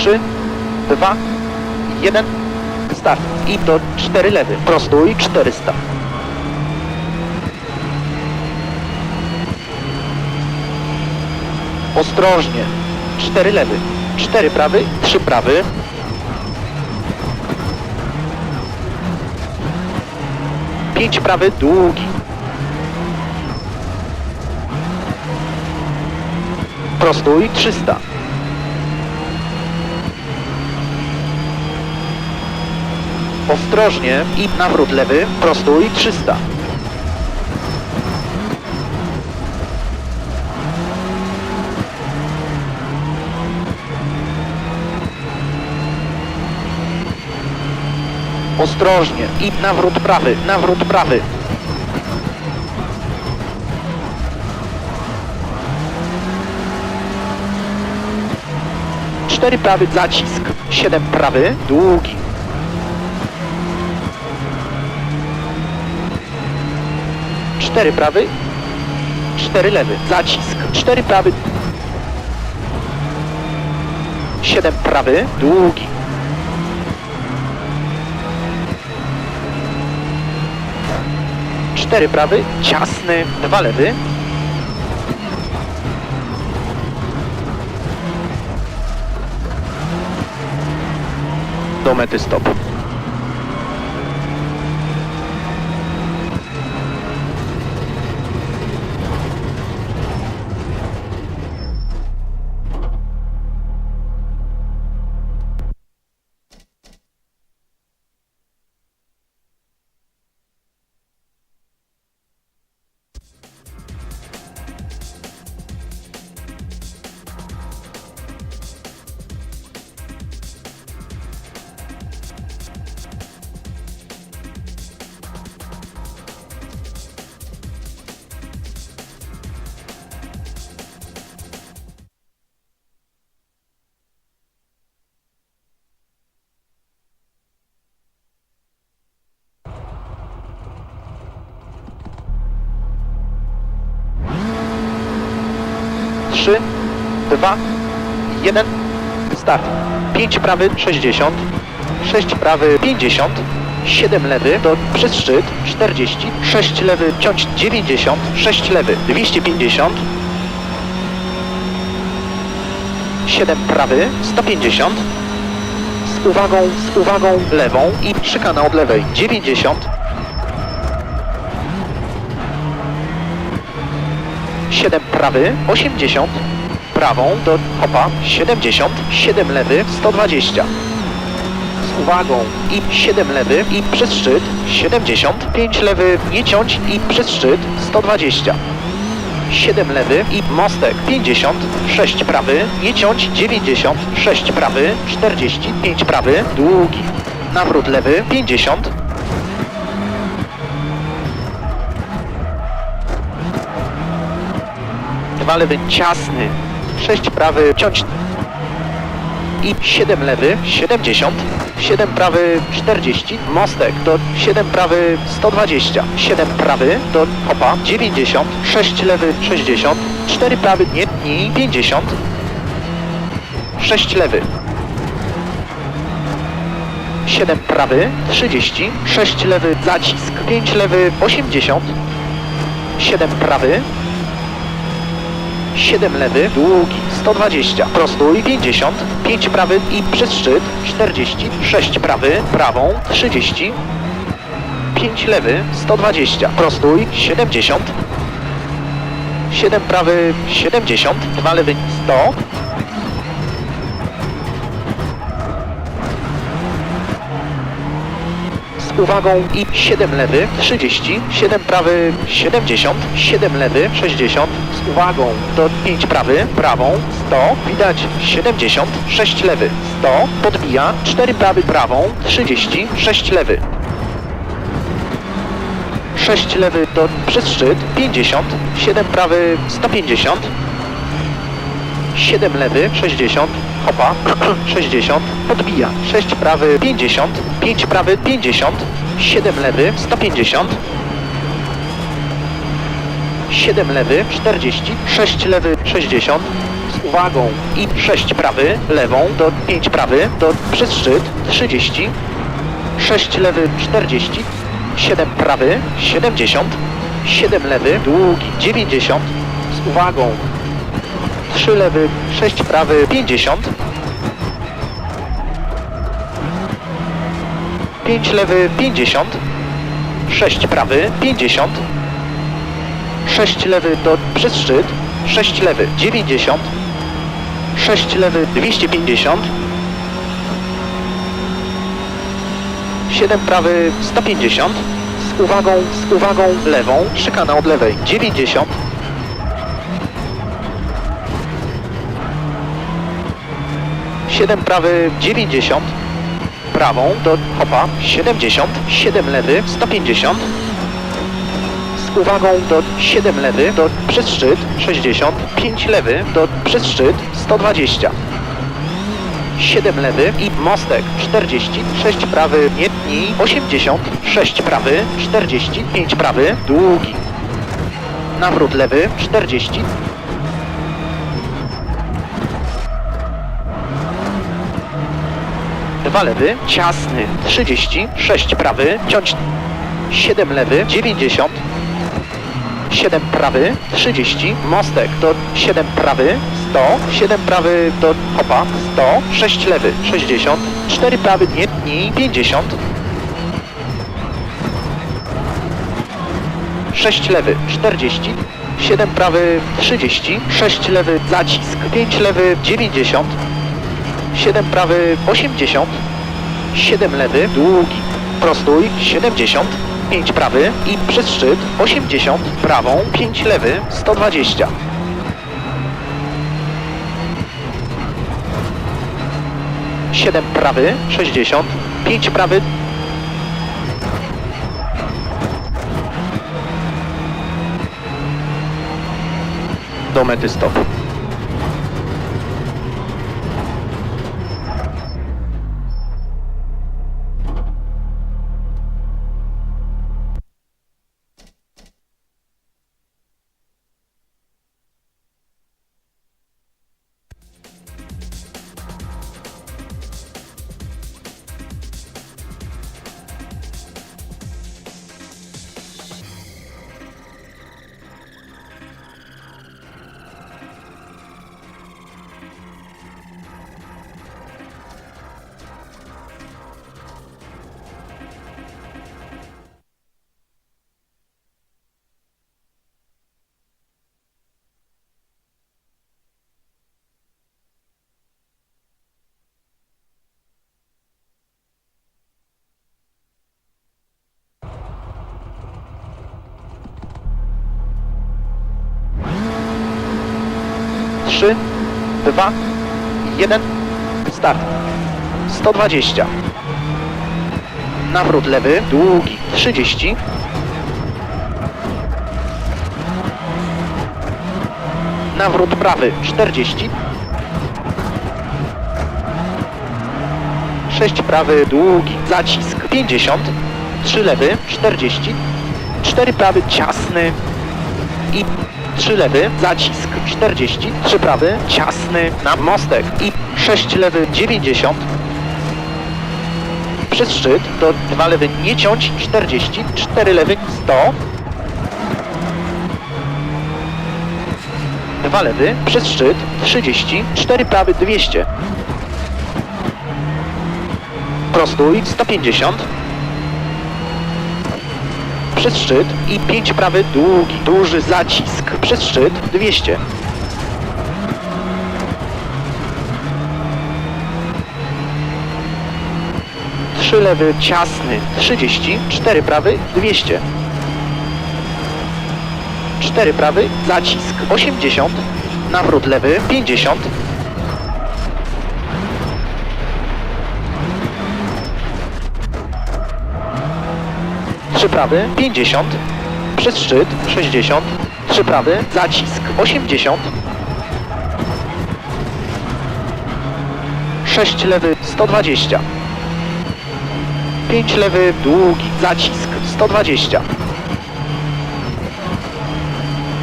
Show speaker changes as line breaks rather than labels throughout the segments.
3, 2, 1, start. I do 4 lewy, prostuj 400. Ostrożnie. 4 lewy, 4 prawy, 3 prawy. Pięć prawy, długi. Prostuj 300. Ostrożnie i nawrót lewy, prostuj 300. Ostrożnie i nawrót prawy, nawrót prawy. Cztery prawy, zacisk. Siedem prawy, długi. Cztery prawy, cztery lewy, zacisk. Cztery prawy, siedem prawy, długi. Cztery prawy, ciasny, dwa lewy. Do mety stop. Trzy, dwa, jeden, start. Pięć prawy, 60. Sześć prawy, 50. 7 lewy do przez szczyt 40, 6 lewy ciąć 90, 6 lewy 250, 7 prawy 150, z uwagą, z uwagą lewą i szykana od lewej 90, 7 prawy 80, prawą do hopa 70, 7 lewy 120 z uwagą i 7 lewy i przez szczyt 70, 5 lewy nie ciąć i przez szczyt 120. 7 lewy i mostek 50, 6 prawy, nie ciąć 90, 6 prawy, 40, 5 prawy, długi. Nawrót lewy 50. Dwa lewy ciasny, 6 prawy, ciąć. I 7 lewy 70, 7 prawy 40, mostek do 7 prawy 120, 7 prawy do hopa 90, 6 lewy 60, 4 prawy nie i 50, 6 lewy. 7 prawy 30, 6 lewy zacisk, 5 lewy 80, 7 prawy 7 lewy, długi 120, prostuj 50, 5 prawy i przez szczyt 40, 6 prawy, prawą 30, 5 lewy 120, prostuj 70, 7 prawy 70, 2 lewy 100, z uwagą i 7 lewy 30, 7 prawy 70, 7 lewy 60, z uwagą 5 prawy, prawą 100, widać 70, 6 lewy. 100, podbija 4 prawy prawą 30, 6 lewy. 6 lewy do przez szczyt 50, 7 prawy 150, 7 lewy 60, hopa 60, podbija. 6 prawy 50, 5 prawy 50, 7 lewy 150, 7 lewy 40, 6 lewy 60, z uwagą i 6 prawy, lewą do 5 prawy, do przez szczyt 30, 6 lewy 40, 7 prawy 70, 7 lewy, długi 90, z uwagą 3 lewy, 6 prawy 50, 5 lewy 50, 6 prawy 50, 6 lewy do przez szczyt, 6 lewy 90, 6 lewy 250, 7 prawy 150, z uwagą, z uwagą lewą, szykana od lewej 90, Siedem prawy 90, prawą do hopa 70, 7 lewy 150, uwagą do 7 lewy do przez szczyt 60, 5 lewy do przez szczyt 120. 7 lewy i mostek 40, 6 prawy, nie tnij 80, 6 prawy, 40, 5 prawy, długi. Nawrót lewy 40, dwa lewy, ciasny 30, 6 prawy, ciąć 7 lewy, 90, 7 prawy, 30, mostek do 7 prawy, 100, 7 prawy do hopa, 100, 6 lewy, 60, 4 prawy, nie tnij, 50, 6 lewy, 40, 7 prawy, 30, 6 lewy, zacisk, 5 lewy, 90, 7 prawy, 80, 7 lewy, długi, prostuj, 70, 5 prawy i przez szczyt 80, prawą 5 lewy 120. Siedem prawy 60, 5 prawy do mety stop. Trzy, dwa, jeden, start. 120. Nawrót lewy, długi, 30. Nawrót prawy, 40. 6 prawy, długi, zacisk, 50. 3 lewy, 40. 4 prawy, ciasny i 3 lewy, zacisk 40, 3 prawy, ciasny na mostek i 6 lewy 90. Przez szczyt do 2 lewy nie ciąć 40, 4 lewy 100. 2 lewy przez szczyt 30, 4 prawy 200. Prostuj 150 przez szczyt i 5 prawy długi, duży zacisk przez szczyt 200. Trzy lewy ciasny. 30, 4 prawy 200. 4 prawy zacisk 80, nawrót lewy 50. Trzy prawy 50, przez szczyt 60, trzy prawy, zacisk 80, 6 lewy 120, 5 lewy długi, zacisk 120,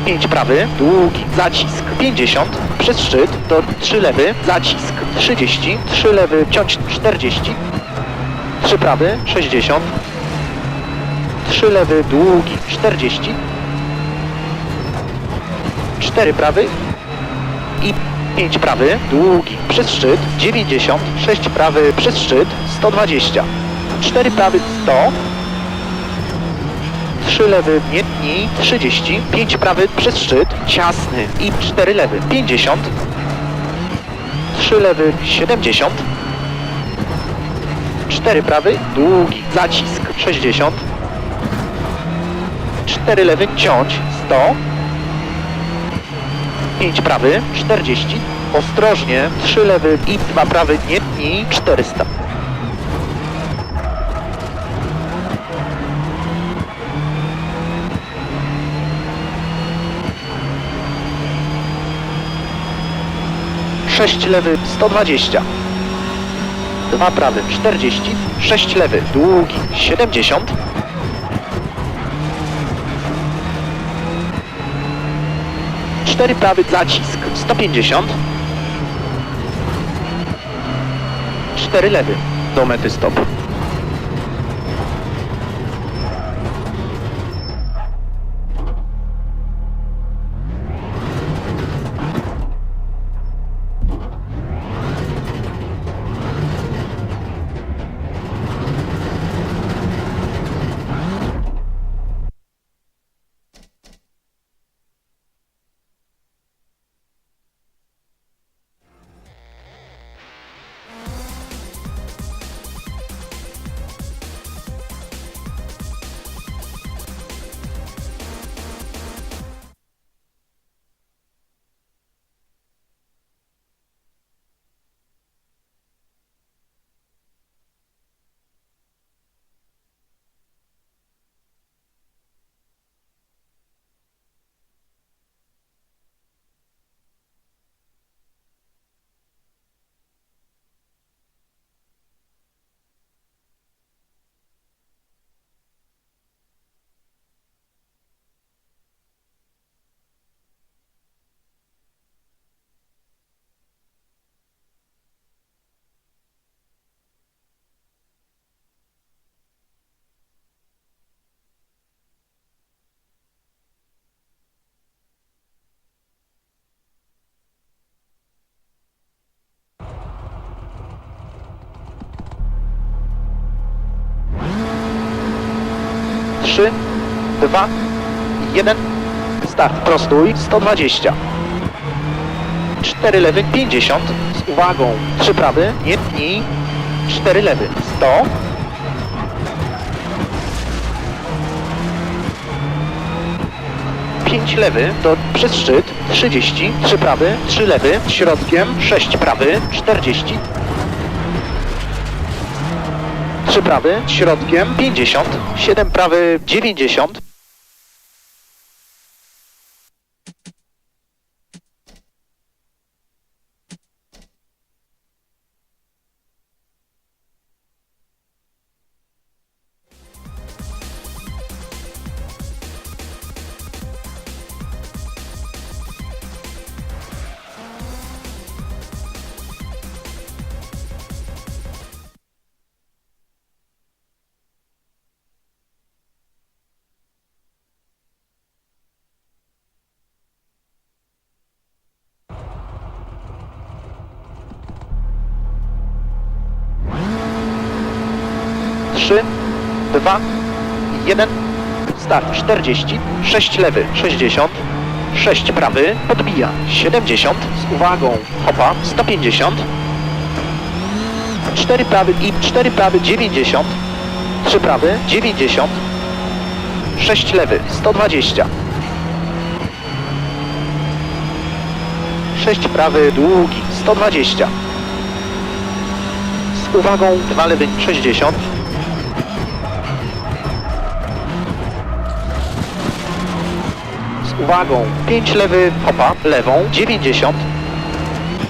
5 prawy, długi, zacisk 50, przez szczyt do 3 lewy, zacisk 30, 3 lewy, ciąć 40, 3 prawy, 60, 3 lewy, długi, 40, 4 prawy. I 5 prawy, długi, przez szczyt, 90, 6 prawy, przez szczyt, 120, 4 prawy, 100, 3 lewy, nie tnij, 30, 5 prawy, przez szczyt, ciasny i 4 lewy, 50, 3 lewy, 70, 4 prawy, długi, zacisk, 60, 4 lewy, ciąć, 100, 5 prawy, 40, ostrożnie, 3 lewy i 2 prawy, nie tnij, 400. Sześć lewy 120 2 prawy 40 6 lewy długi 70 4 prawy zacisk 150 4 lewy do mety stop Trzy, dwa, jeden. Start. Prostuj. 120. 4 lewy. 50. Z uwagą. 3 prawy. Nie tnij. 4 lewy. 100. Pięć lewy do przez szczyt 30, 3 prawy, 3 lewy, środkiem 6 prawy, 40, 3 prawy, środkiem 50, 7 prawy 90, Trzy, dwa, jeden. Start. 40, 6 lewy 60, 6 prawy, podbija. 70, z uwagą. Hopa 150, 4 prawy i 4 prawy 90, 3 prawy 90, 6 lewy 120, 6 prawy długi 120, z uwagą 2 lewy 60, uwagą 5 lewy hopa, lewą 90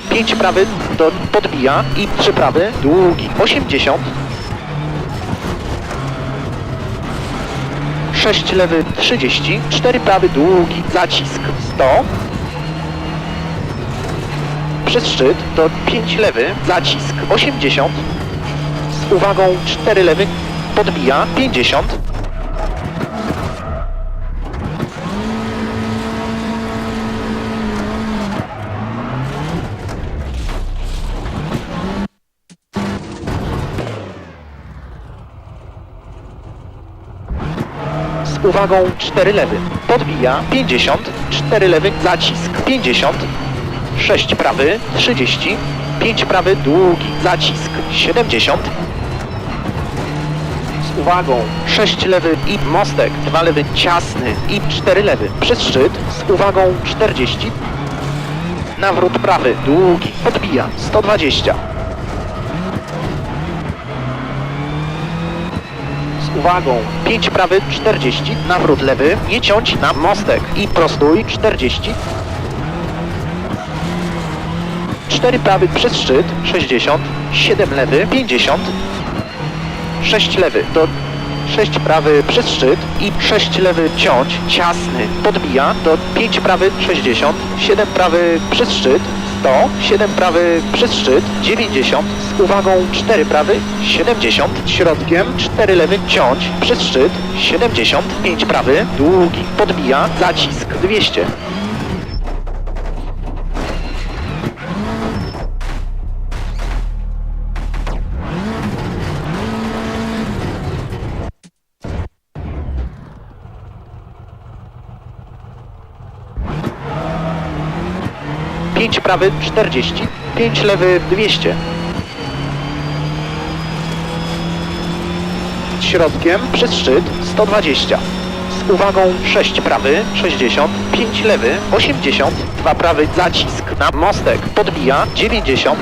5 prawy do podbija i 3 prawy długi 80 6 lewy 30, 4 prawy długi, zacisk 100. Przez szczyt to 5 lewy, zacisk 80. Z uwagą 4 lewy, podbija 50. uwagą 4 lewy. Podbija 50, 4 lewy, zacisk 50, 6 prawy 30, 5 prawy długi, zacisk 70. Z uwagą 6 lewy i mostek, 2 lewy ciasny i 4 lewy przez szczyt z uwagą 40. Nawrót prawy długi, podbija 120. uwagą. 5 prawy 40, nawrót lewy, nie ciąć na mostek. I prostój 40. 4 prawy przez szczyt 60, 7 lewy 50, 6 lewy do 6 prawy przez szczyt i 6 lewy ciąć, ciasny, podbija do 5 prawy 60, 7 prawy przez szczyt 100, 7 prawy przez szczyt 90, z uwagą 4 prawy 70, środkiem 4 lewy ciąć przez szczyt 70, 5 prawy długi, podbija, zacisk 200. prawy 40, 5 lewy 200. Środkiem przez szczyt 120. Z uwagą 6 prawy 60, 5 lewy 80, 2 prawy zacisk na mostek podbija 90,